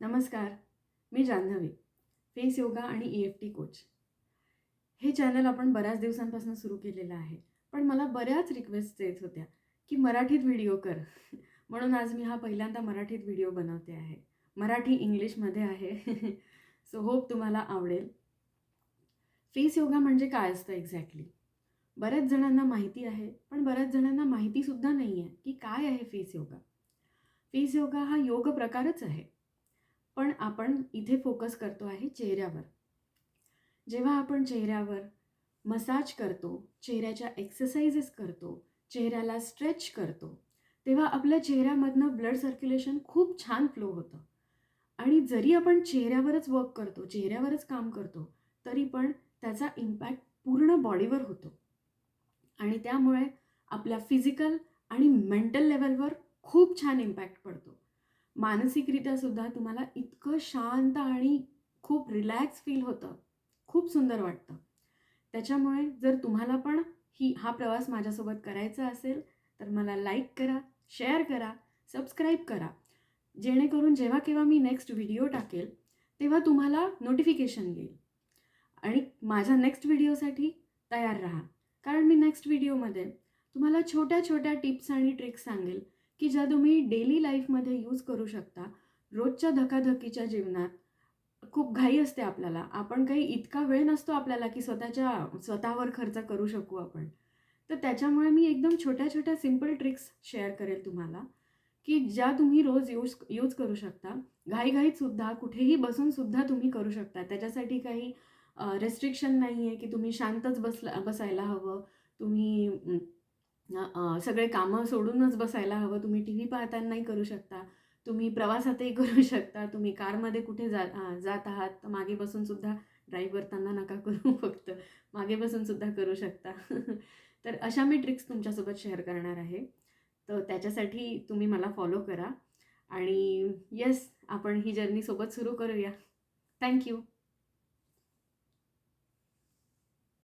नमस्कार मी Janhvi face yoga आणि E F T coach हे चॅनल आपण बऱ्याच दिवसांपासून सुरू केलेलं आहे पण मला बऱ्याच रिक्वेस्ट येत होत्या की मराठीत व्हिडिओ कर. म्हणून आज मी हा पहिल्यांदा मराठीत व्हिडिओ बनवते आहे. मराठी इंग्लिशमध्ये आहे. सो होप तुम्हाला आवडेल. फेस योगा म्हणजे काय असतं एक्झॅक्टली बऱ्याच जणांना माहिती आहे पण बऱ्याच जणांना माहितीसुद्धा नाही आहे की काय आहे फेस योगा. फेस योगा हा योग प्रकारच आहे. पण आपण इथे फोकस करतो आहे चेहऱ्यावर. जेव्हा आपण चेहऱ्यावर मसाज करतो चेहऱ्याच्या एक्सरसाइजेस करतो चेहऱ्याला स्ट्रेच करतो तेव्हा आपल्या चेहऱ्यामधनं ब्लड सर्क्युलेशन खूप छान फ्लो होतं. आणि जरी आपण चेहऱ्यावरच वर्क करतो चेहऱ्यावरच काम करतो तरी पण त्याचा इम्पॅक्ट पूर्ण बॉडीवर होतो. आणि त्यामुळे आपल्या फिजिकल आणि मेंटल लेवलवर खूप छान इम्पॅक्ट पडतो. मानसिकरित्या सुद्धा तुम्हाला इतकं शांत आणि खूप रिलॅक्स फील होतं. खूप सुंदर वाटतं. त्याच्यामुळे जर तुम्हाला पण ही हा प्रवास माझ्यासोबत करायचा असेल तर मला लाईक करा शेअर करा सबस्क्राईब करा. जेणेकरून जेव्हा केव्हा मी नेक्स्ट व्हिडिओ टाकेल तेव्हा तुम्हाला नोटिफिकेशन येईल. आणि माझ्या नेक्स्ट व्हिडिओसाठी तयार राहा. कारण मी नेक्स्ट व्हिडिओमध्ये तुम्हाला छोट्या छोट्या टिप्स आणि ट्रिक्स सांगेल. की ज्या तुम्ही डेली लाईफमध्ये यूज करू शकता रोजच्या धकाधकीच्या जीवनात खूप घाई असते आपल्याला. आपण काही इतका वेळ नसतो आपल्याला की स्वतःच्या स्वतःवर खर्च करू शकू आपण. तर त्याच्यामुळे मी एकदम छोट्या छोट्या सिंपल ट्रिक्स शेअर करेल तुम्हाला की ज्या तुम्ही रोज यूज यूज करू शकता. घाईघाईतसुद्धा कुठेही बसूनसुद्धा तुम्ही करू शकता. त्याच्यासाठी काही रेस्ट्रिक्शन नाही आहे की तुम्ही शांतच बसला बसायला हवं. तुम्ही सगळे कामं सोडूनच बसायला हवं. तुम्ही टी व्ही पाहतानाही करू शकता. तुम्ही प्रवासातही करू शकता. तुम्ही कारमध्ये कुठे जा जात आहात तर मागे बसूनसुद्धा ड्राईव्ह करताना नका करू फक्त. मागे बसूनसुद्धा करू शकता. तर अशा मी ट्रिक्स तुमच्यासोबत शेअर करणार आहे. तर त्याच्यासाठी तुम्ही मला फॉलो करा. आणि येस आपण ही जर्नी सोबत सुरू करूया. थँक्यू